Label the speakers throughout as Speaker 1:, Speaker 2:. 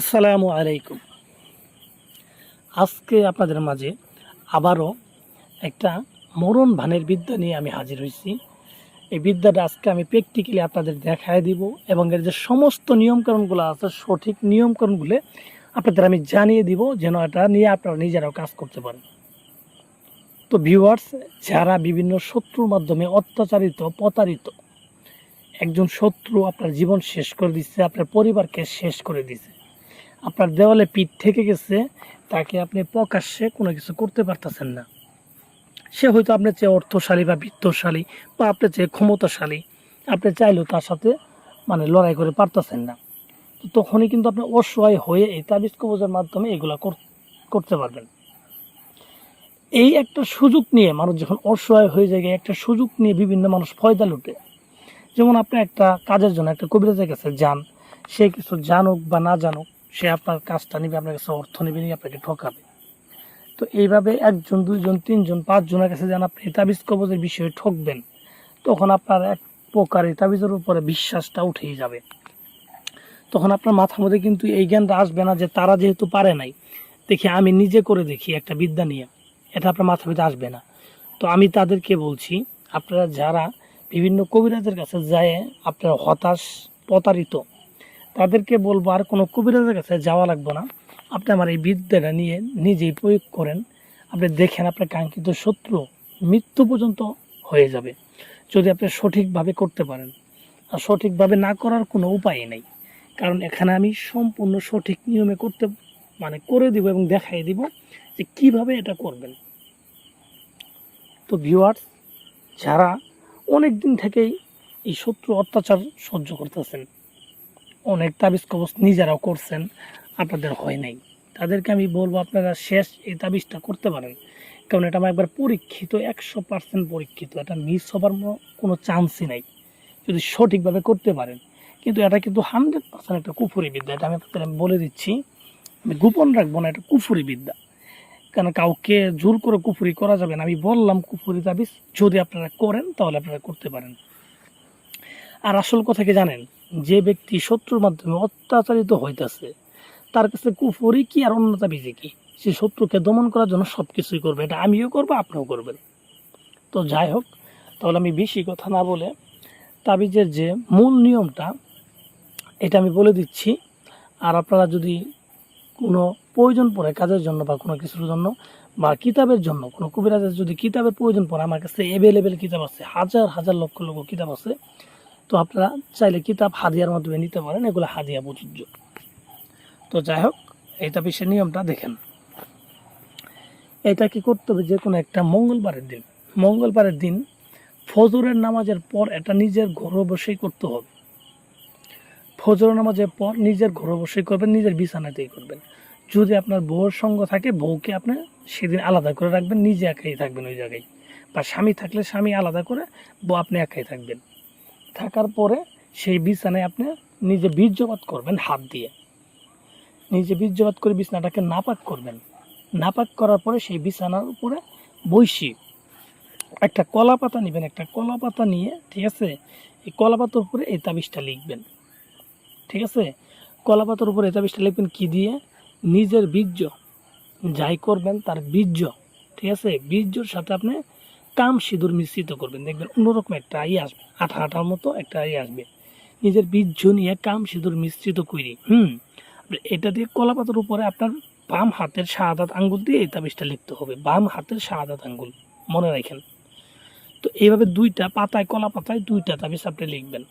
Speaker 1: আসসালামু আলাইকুম। আজকে আপনাদের মাঝে আবারও একটা মরণ ভানের বিদ্যা নিয়ে আমি হাজির হয়েছি। এই বিদ্যাটা আজকে আমি প্র্যাকটিক্যালি আপনাদের দেখায় দিব এবং এর যে সমস্ত নিয়মকানুনগুলো আছে, সঠিক নিয়মকানুনগুলো আপনাদের আমি জানিয়ে দিব যেন এটা নিয়ে আপনারা নিজেরাও কাজ করতে পারেন। তো ভিউয়ার্স যারা বিভিন্ন শত্রুর মাধ্যমে অত্যাচারিত, প্রতারিত, একজন শত্রু আপনার জীবন শেষ করে দিচ্ছে, আপনার পরিবারকে শেষ করে দিচ্ছে আপনার দেওয়ালে পিঠ থেকে গেছে, তাকে আপনি প্রকাশ্যে কোনো কিছু করতে পারতেছেন না। সে হয়তো আপনার চেয়ে অর্থশালী বা বিত্তশালী বা আপনার চেয়ে ক্ষমতাশালী। আপনি চাইলেও তার সাথে মানে লড়াই করে পারতেছেন না। তো তখনই কিন্তু আপনি অসহায় হয়ে এই তাবিজ কবজের মাধ্যমে এগুলা কর- করতে পারবেন। এই একটা সুযোগ নিয়ে মানুষ যখন অসহায় হয়ে যায়, একটা সুযোগ নিয়ে বিভিন্ন মানুষ ফয়দা লুটে। যেমন আপনি একটা কাজের জন্য একটা কবিরাজের কাছে যান, সে কিছু জানুক বা না জানুক সে আপনার কাজটা নিবে, আপনার কাছে অর্থ নেবে, নিয়ে আপনাকে ঠকাবে। তো এইভাবে একজন, দুইজন, তিনজন, পাঁচজনের কাছে যেন আপনি তাবিজ কবজের বিষয়ে ঠকবেন, তখন আপনার এক প্রকার তাবিজের উপরে বিশ্বাসটা উঠেই যাবে। তখন আপনার মাথার মধ্যে কিন্তু এই জ্ঞানটা আসবে না যে তারা যেহেতু পারে নাই, দেখি আমি নিজে করে দেখি একটা বিদ্যা নিয়ে, এটা আপনার মাথার মধ্যে আসবে না। তো আমি তাদেরকে বলছি, আপনারা যারা বিভিন্ন কবিরাজের কাছে যায়, আপনারা হতাশ, প্রতারিত তাদেরকে বলব, আর কোনো কবিরাজের কাছে যাওয়া লাগবে না। আপনি আমার এই বিদ্যাটা নিয়ে নিজেই প্রয়োগ করেন। আপনি দেখেন আপনার কাঙ্ক্ষিত শত্রু মৃত্যু পর্যন্ত হয়ে যাবে, যদি আপনি সঠিকভাবে করতে পারেন। আর সঠিকভাবে না করার কোনো উপায় নেই। কারণ এখানে আমি সম্পূর্ণ সঠিক নিয়মে করতে মানে করে দিব এবং দেখাই দিব যে কীভাবে এটা করবেন। তো ভিউয়ার্স যারা অনেক দিন থেকেই এই শত্রু অত্যাচার সহ্য করতেছেন অনেক তাবিজ কবচ নিজেরাও করছেন, আপনাদের হয় নাই। তাদেরকে আমি বলব, আপনারা শেষ এই তাবিজটা করতে পারেন। কারণ এটা আমার একবার পরীক্ষিত, একশো পার্সেন্ট পরীক্ষিত। এটা মিস হবার কোনো চান্সই নাই। যদি সঠিকভাবে করতে পারেন। কিন্তু এটা কিন্তু হান্ড্রেড পার্সেন্ট একটা কুফুরি বিদ্যা। এটা আমি আপনাদের বলে দিচ্ছি, আমি গোপন রাখব না, এটা কুফুরি বিদ্যা। কারণ কাউকে জোর করে কুফুরি করা যাবে না? আমি বললাম কুফুরি তাবিজ, যদি আপনারা করেন, তাহলে আপনারা করতে পারেন। আর আসল কথা কি জানেন? যে ব্যক্তি শত্রুর মাধ্যমে অত্যাচারিত হইতেছে, তার কাছে কুফরি কি আর অন্যতা তাবিজে কি? সে শত্রুকে দমন করার জন্য সব কিছুই করবে, এটা আমিও করব, আপনিও করবেন। তো যাই হোক, তাহলে আমি বেশি কথা না বলে তাবিজের যে মূল নিয়মটা, এটা আমি বলে দিচ্ছি। আর আপনারা যদি কোনো প্রয়োজন পড়ে কাজের জন্য বা কোনো কিছুর জন্য বা কিতাবের জন্য, কোনো কবিরাজের যদি কিতাবের প্রয়োজন পড়ে, আমার কাছে অ্যাভেলেবেল কিতাব আছে, হাজার হাজার লক্ষ লক্ষ কিতাব আছে তো আপনারা চাইলে কিতাব হাদিয়ার মাধ্যমে নিতে পারেন, এগুলো হাদিয়া প্রযোজ্য। তো যাই হোক এই তাবিজের নিয়মটা দেখেন। এটা কি করতে হবে? যে কোনো একটা মঙ্গলবারের দিন মঙ্গলবারের দিন ফজরের নামাজের পর এটা নিজের ঘরে বসেই করতে হবে। ফজর নামাজের পর নিজের ঘরে বসেই করবেন, নিজের বিছানাতেই করবেন। যদি আপনার বউর সঙ্গ থাকে, বউকে আপনি সেদিন আলাদা করে রাখবেন, নিজে একাই থাকবেন ওই জায়গায়। বা স্বামী থাকলে স্বামী আলাদা করে বউ আপনি একাই থাকবেন। থাকার পরে সেই বিছানায় আপনি নিজে বীর্যপাত করবেন হাত দিয়ে। নিজে বীর্যপাত করে বিছানাটাকে নাপাক করবেন। নাপাক করার পরে সেই বিছানার উপরে বৈশি একটা কলা পাতা নেবেন, একটা কলা পাতা নিয়ে, ঠিক আছে? এই কলা পাতার উপরে এই তাবিজটা লিখবেন। ঠিক আছে? কলা পাতার উপরে এই তাবিজটা লিখবেন কি দিয়ে? নিজের বীর্য যাই করবেন তার বীর্য। ঠিক আছে? বীর্যর সাথে আপনি কাম সিঁদুর মিশ্রিত করবেন। দেখবেন অন্যরকম একটা আই আসবে আঠা আঠার মতো একটা আই আসবে। নিজের বীর্য নিয়ে কাম সিঁদুর মিশ্রিত করি হুম? এটা দিয়ে কলা পাতার উপরে আপনার বাম হাতের শাহাদাত আঙ্গুল দিয়ে এই তাবিজটা লিখতে হবে। বাম হাতের শাহাদাত আঙ্গুল, মনে রাখেন। তো এইভাবে দুইটা পাতায় কলা পাতায় দুইটা তাবিজ আপনি লিখবেন।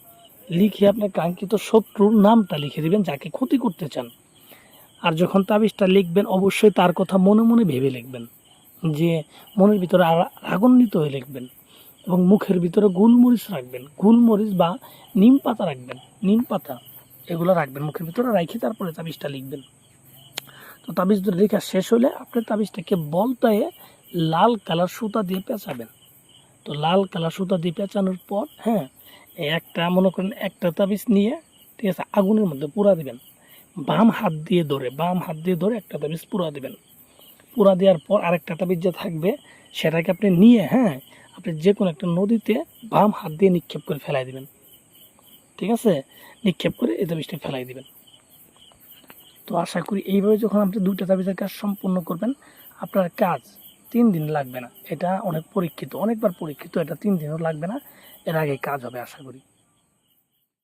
Speaker 1: লিখে আপনার কাঙ্ক্ষিত শত্রুর নামটা লিখে দিবেন, যাকে ক্ষতি করতে চান। আর যখন তাবিজটা লিখবেন, অবশ্যই তার কথা মনে মনে ভেবে লিখবেন। যে মনের ভিতরে রাগান্বিত হয়ে লিখবেন এবং মুখের ভিতরে গুলমরিচ রাখবেন। গুলমরিচ বা নিম পাতা রাখবেন। নিম পাতা, এগুলো রাখবেন। মুখের ভিতরে রাখে তারপরে তাবিজটা লিখবেন। তো তাবিজ লেখা শেষ হলে আপনি তাবিজটাকে বলতায় লাল কালার সুতা দিয়ে পেঁচাবেন। তো লাল কালার সুতা দিয়ে পেঁচানোর পর হ্যাঁ একটা মনে করেন একটা তাবিজ নিয়ে, ঠিক আছে, আগুনের মধ্যে পুরা দিবেন। বাম হাত দিয়ে ধরে, বাম হাত দিয়ে ধরে একটা তাবিজ পুরা দিবেন। পুরা দেওয়ার পর আরেকটা তাবিজ যে থাকবে, সেটাকে আপনি নিয়ে হ্যাঁ আপনি যে কোনো একটা নদীতে বাম হাত দিয়ে নিক্ষেপ করে ফেলাই দিবেন। ঠিক আছে? নিক্ষেপ করে এই তাবিজটা ফেলাই দিবেন। তো আশা করি এইভাবে যখন আপনি দুইটা তাবিজের কাজ সম্পূর্ণ করবেন, আপনার কাজ তিন দিন লাগবে না। এটা অনেক পরীক্ষিত, অনেকবার পরীক্ষিত, এটা তিন দিনও লাগবে না। এর আগে কাজ হবে, আশা করি।